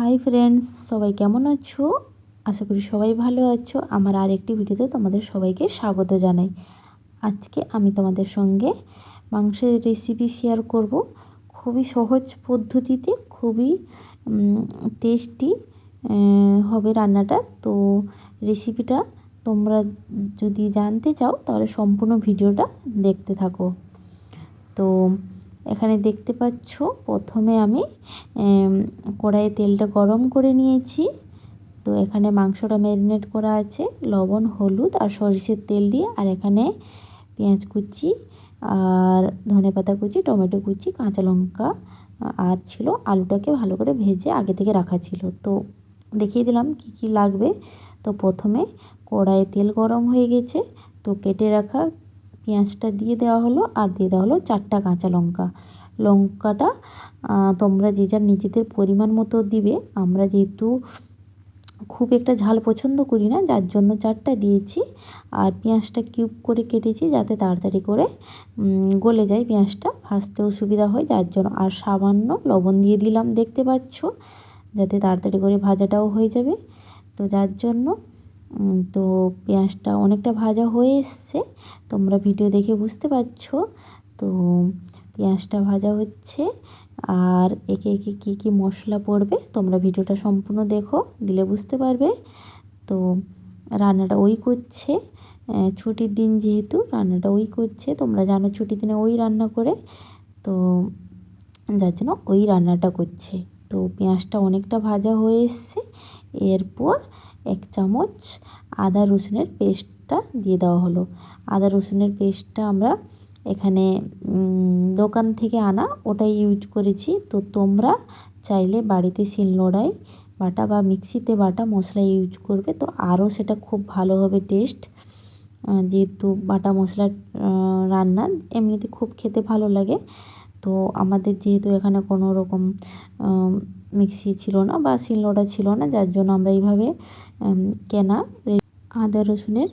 Hi friends, সবাই কেমন আছো? আশা করি সবাই ভালো আছো। আমার আর একটি ভিডিওতে তোমাদের সবাইকে স্বাগত জানাই। আজকে আমি তোমাদের সঙ্গে মাংসের রেসিপি শেয়ার করব। খুবই সহজ পদ্ধতিতে, খুবই টেস্টি হবে রান্নাটা। তো রেসিপিটা তোমরা যদি জানতে চাও, তাহলে সম্পূর্ণ ভিডিওটা দেখতে থাকো। তো এখানে দেখতে পাচ্ছ, প্রথমে আমি কড়াইয়ে তেলটা গরম করে নিয়েছি। তো এখানে মাংসটা ম্যারিনেট করা আছে, লবণ, হলুদ আর সরিষের তেল দিয়ে। আর এখানে পেঁয়াজ কুচি আর ধনে পাতা কুচি, টমেটো কুচি, কাঁচা লঙ্কা আর ছিল আলুটাকে ভালো করে ভেজে আগে থেকে রাখা ছিল। তো দেখিয়ে দিলাম কি কি লাগবে। তো প্রথমে কড়াইয়ে তেল গরম হয়ে গেছে। তো কেটে রাখা পেঁয়াজটা দিয়ে দেওয়া হলো আর দিয়ে দেওয়া হলো চারটা কাঁচা লঙ্কা। লঙ্কাটা তোমরা যে যার নিজেদের পরিমাণ মতো দিবে, আমরা যেহেতু খুব একটা ঝাল পছন্দ করি না, যার জন্য চারটা দিয়েছি। আর পেঁয়াজটা কিউব করে কেটেছি যাতে তাড়াতাড়ি করে গলে যায় পেঁয়াজটা, ভাজতেও সুবিধা হয়, যার জন্য। আর সামান্য লবণ দিয়ে দিলাম, দেখতে পাচ্ছ? যাতে তাড়াতাড়ি করে ভাজাটাও হয়ে যাবে। তো যার জন্য তো পেঁয়াজটা অনেকটা ভাজা হয়ে এসছে। তোমরা ভিডিও দেখে বুঝতে পারছ। তো পেঁয়াজটা ভাজা হচ্ছে। আর একে একে কী কী মশলা পড়বে তোমরা ভিডিওটা সম্পূর্ণ দেখো, দিলে বুঝতে পারবে। তো রান্নাটা ওই করছে। ছুটির দিন যেহেতু রান্নাটা ওই করছে। তোমরা জানো ছুটির দিনে ওই রান্না করে। তো যার জন্য ওই রান্নাটা করছে। তো পেঁয়াজটা অনেকটা ভাজা হয়ে এসছে। এরপর এক চামচ আদা রসুনের পেস্টটা দিয়ে দেওয়া হলো। আদা রসুনের পেস্টটা আমরা এখানে দোকান থেকে আনা, ওটাই ইউজ করেছি। তো তোমরা চাইলে বাড়িতে শিল শিলনোড়ায় বাটা বা মিক্সিতে বাটা মশলা ইউজ করবে। তো আরও সেটা খুব ভালো হবে টেস্ট যেহেতু বাটা মশলা রান্না এমনিতে খুব খেতে ভালো লাগে। তো আমাদের যেহেতু এখানে কোনো রকম মিক্সি ছিল না বা শিলনোড়া ছিল না, যার জন্য আমরা এইভাবে কেনা আদা রসুনের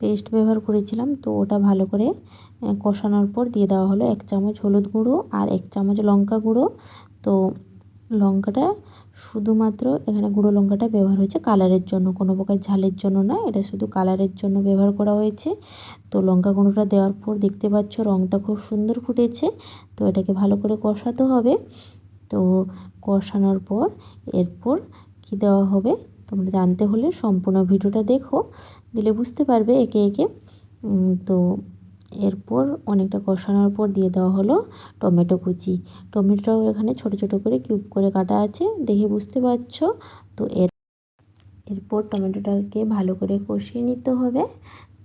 পেস্ট ব্যবহার করেছিলাম। তো ওটা ভালো করে কষানোর পর দিয়ে দেওয়া হলো এক চামচ হলুদ গুঁড়ো আর এক চামচ লঙ্কা গুঁড়ো। তো লঙ্কাটা শুধুমাত্র এখানে গুঁড়ো লঙ্কাটা ব্যবহার হয়েছে কালারের জন্য, কোনো প্রকার ঝালের জন্য না, এটা শুধু কালারের জন্য ব্যবহার করা হয়েছে। তো লঙ্কা গুঁড়োটা দেওয়ার পর দেখতে পাচ্ছ রঙটা খুব সুন্দর ফুটেছে, তো এটাকে ভালো করে কষাতে হবে। তো কষানোর পর এরপর কি দেওয়া হবে? তোমরা জানতে হলে সম্পূর্ণ ভিডিওটা দেখো, দিলে বুঝতে পারবে একে একে। তো এরপর অনেকটা কষানোর পর দিয়ে দেওয়া হলো টমেটো কুচি। টমেটোটাও এখানে ছোট ছোট করে কিউব করে কাটা আছে, দেখে বুঝতে পারছ? তো এর, এরপর টমেটোটাকে ভালো করে কষিয়ে নিতে হবে।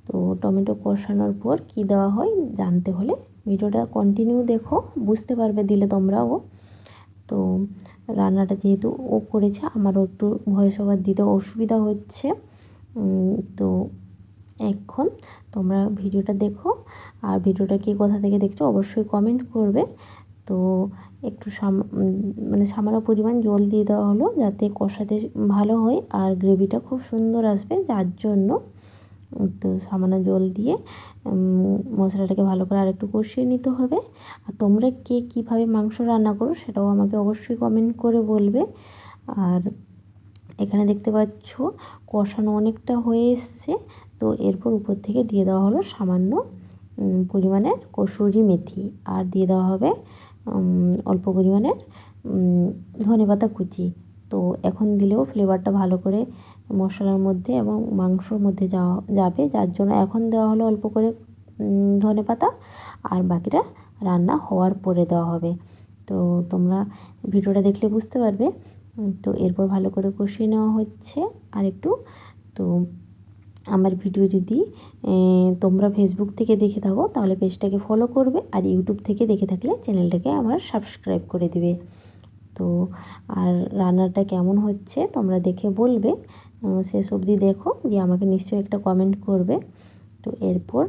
তো টমেটো কষানোর পর কি দেওয়া হয় জানতে হলে ভিডিওটা কন্টিনিউ দেখো, বুঝতে পারবে দিলে তোমরাও। তো রান্নাটা যেহেতু ও করেছে, আমারও একটু ভয়েস ওভার দিতে অসুবিধা হচ্ছে। তো এখন তোমরা ভিডিওটা দেখো। আর ভিডিওটা কে কোথা থেকে দেখছ অবশ্যই কমেন্ট করবে। তো একটু সাম মানে সামান্য পরিমাণ জল দিয়ে দেওয়া হলো যাতে কষাতে ভালো হয় আর গ্রেভিটা খুব সুন্দর আসবে, যার জন্য তো সামান্য জল দিয়ে মশলাটাকে ভালো করে আরেকটু কষিয়ে নিতে হবে। আর তোমরা কে কীভাবে মাংস রান্না করো সেটাও আমাকে অবশ্যই কমেন্ট করে বলবে। আর এখানে দেখতে পাচ্ছ কষানো অনেকটা হয়ে এসছে। তো এরপর উপর থেকে দিয়ে দেওয়া হলো সামান্য পরিমাণের কসুরি মেথি। আর দিয়ে দেওয়া হবে অল্প পরিমাণের ধনে পাতা কুচি। তো এখন দিলেও ফ্লেভারটা ভালো করে মশলার মধ্যে এবং মাংসর মধ্যে যাওয়া, যাবে। যার জন্য এখন দেওয়া হলো অল্প করে ধনে পাতা আর বাকিটা রান্না হওয়ার পরে দেওয়া হবে। তো তোমরা ভিডিওটা দেখলে বুঝতে পারবে। তো এরপর ভালো করে কষিয়ে নেওয়া হচ্ছে আর একটু তো আমার ভিডিও যদি তোমরা ফেসবুক থেকে দেখে থাকো তাহলে পেজটাকে ফলো করবে আর ইউটিউব থেকে দেখে থাকলে চ্যানেলটাকে আমার সাবস্ক্রাইব করে দিবে। তো আর রান্নাটা কেমন হচ্ছে তোমরা দেখে বলবে। শেষ অবধি দেখো দিয়ে আমাকে নিশ্চয়ই একটা কমেন্ট করবে। তো এরপর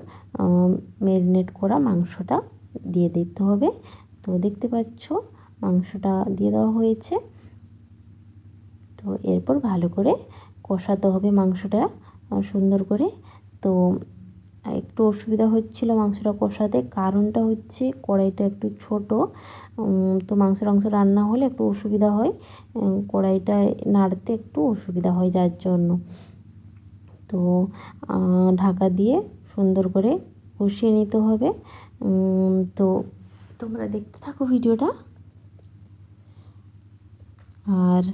ম্যারিনেট করা মাংসটা দিয়ে দিতে হবে। তো দেখতে পাচ্ছ, মাংসটা দিয়ে দেওয়া হয়েছে। তো এরপর ভালো করে কষাতে হবে মাংসটা, সুন্দর করে। তো একটু অসুবিধা হচ্ছিল মাংসটা কষাতে, কারণটা হচ্ছে কড়াইটা একটু ছোট। তো মাংস টাংস রান্না হলে একটু অসুবিধা হয়। কড়াইটা নাড়তে একটু অসুবিধা হয় যার জন্য। তো ঢাকা দিয়ে সুন্দর করে কষিয়ে নিতে হবে। তো তোমরা দেখতে থাকো ভিডিওটা। আর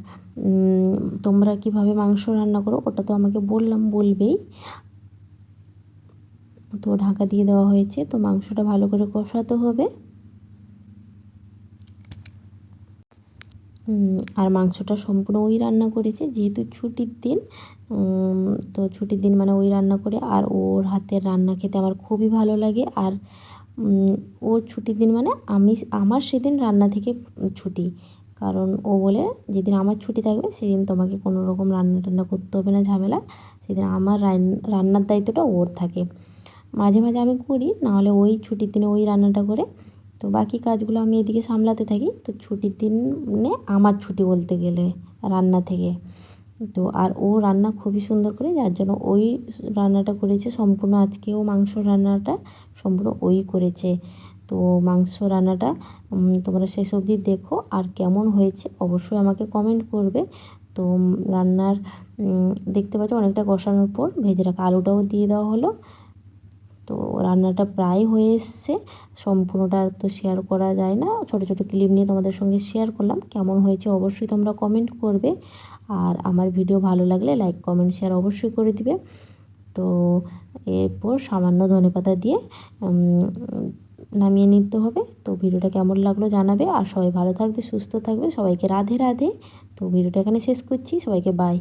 তোমরা কীভাবে মাংস রান্না করো ওটা তো আমাকে বললাম, বলবেই। তো ঢাকা দিয়ে দেওয়া হয়েছে, তো মাংসটা ভালো করে কষাতে হবে। আর মাংসটা সম্পূর্ণ ওই রান্না করেছে, যেহেতু ছুটির দিন তো ছুটির দিন মানে ওই রান্না করে, আর ওর হাতের রান্না খেতে আমার খুবই ভালো লাগে, আর ওর ছুটির দিন মানে আমি, আমার সেদিন রান্না থেকে ছুটি, কারণ ও বলে যেদিন আমার ছুটি থাকবে, সেদিন তোমাকে কোনো রকম রান্না টান্না করতে হবে না, ঝামেলা, সেদিন আমার রান্নার দায়িত্বটা ওর থাকে। মাঝে মাঝে আমি করি, নাহলে ওই ছুটির দিনে ওই রান্নাটা করে। তো বাকি কাজগুলো আমি এদিকে সামলাতে থাকি। তো ছুটির দিনে আমার ছুটি বলতে গেলে রান্না থেকে। তো আর ও রান্না খুবই সুন্দর করে, যার জন্য ওই রান্নাটা করেছে সম্পূর্ণ আজকেও মাংস রান্নাটা সম্পূর্ণ ওই করেছে। তো মাংস রান্নাটা তোমরা শেষ অবধি দেখো আর কেমন হয়েছে অবশ্যই আমাকে কমেন্ট করবে। তো রান্নার দেখতে পাচ্ছ অনেকটা কষানোর পর ভেজে রাখা আলুটাও দিয়ে দেওয়া হলো। তো রান্নাটা প্রায় হয়ে এসছে। সম্পূর্ণটা তো শেয়ার করা যায় না। ছোটো ছোটো ক্লিপ নিয়ে তোমাদের সঙ্গে শেয়ার করলাম। কেমন হয়েছে অবশ্যই তোমরা কমেন্ট করবে। আর আমার ভিডিও ভালো লাগলে লাইক কমেন্ট শেয়ার অবশ্যই করে দিবে। তো এরপর সামান্য ধনেপাতা দিয়ে নামিয়ে নিতে হবে। তো ভিডিওটা কেমন লাগল জানাবে। আর সবাই ভালো থাকবে, সুস্থ থাকবে। সবাইকে রাধে রাধে। তো ভিডিওটা এখানে শেষ করছি। সবাইকে বাই